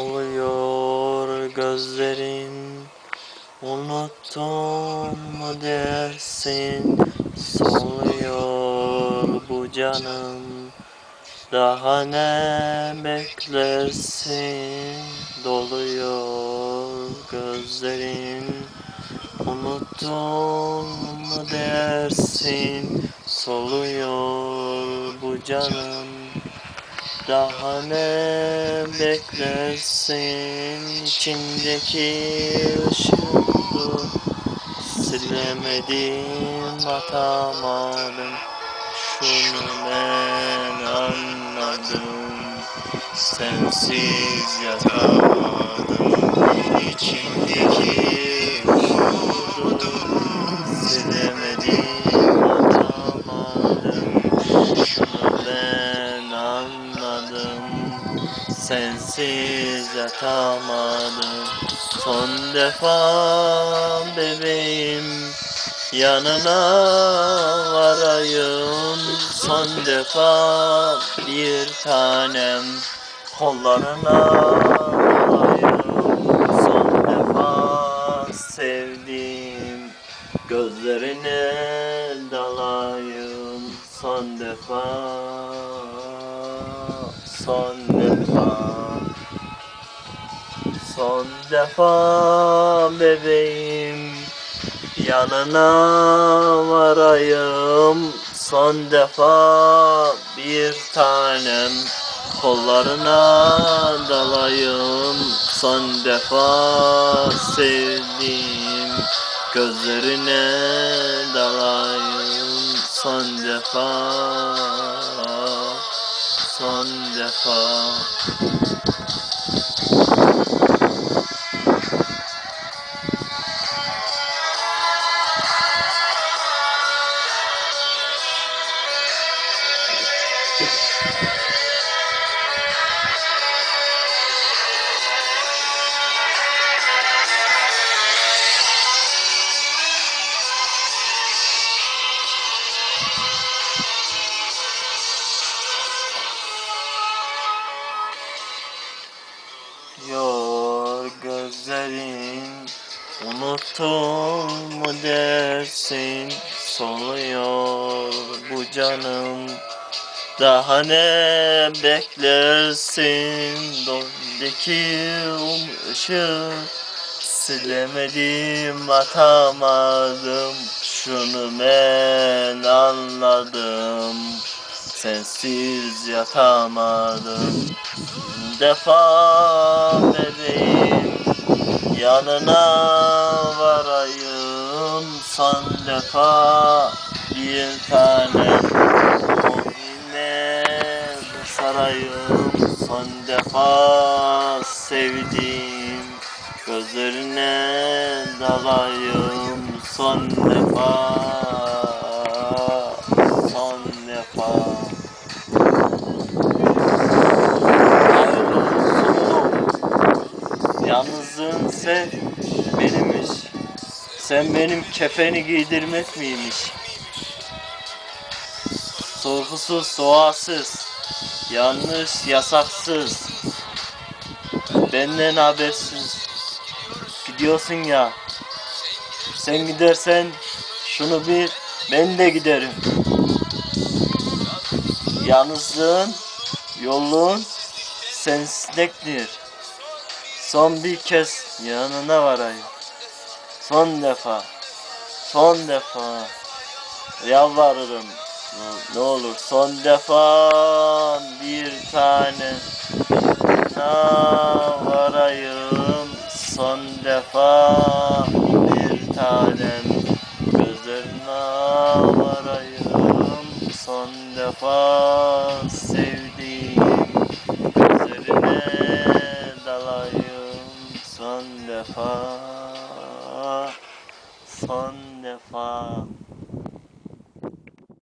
Doluyor gözlerin Unuttun mu dersin? Soluyor bu canım Daha ne beklersin? Doluyor gözlerin Unuttun mu dersin? Soluyor bu canım daha ne beklersin içindeki ışığı Silemedim atamadım Şunu ben anladım. Sensiz yatamadım İçimdeki ışığı Silemedim Sensiz yatamadım. Son defa bebeğim Yanına varayım. Son defa bir tanem Kollarına varayım. Son defa sevdiğim Gözlerine dalayım. Son defa Son defa. Son defa bebeğim. Yanına varayım. Son defa bir tanem. Kollarına dalayım. Son defa sevdiğim. Gözlerine dalayım. Son defa Son defa Yor gözlerin. Unuttun mu dersin? Soluyor bu canım. Daha ne beklersin? Dondaki um ışığı Silemedim atamadım. Şunu ben anladım. Sensiz yatamadım defa bebeğim Yanına varayım son defa. Bir tane o yine sarayım Son defa. Sevdiğim Gözlerine dalayım son defa Son defa Yalnızlığın sev benimmiş. Sen benim kefeni giydirmek miymiş? Sorgusuz, sualsiz, yanlış, yasaksız, benden habersiz. Gidiyorsun ya, sen gidersen şunu bir, ben de giderim. Yalnızlığın, yolluğun sensizliktir. Son bir kez yanına varayım. Son defa. Son defa. Yalvarırım. Ne- olur son defa bir tane varayım. Son defa bir tanem gözlerine varayım. Son defa sevdiğim gözlerine dalayım son defa son defa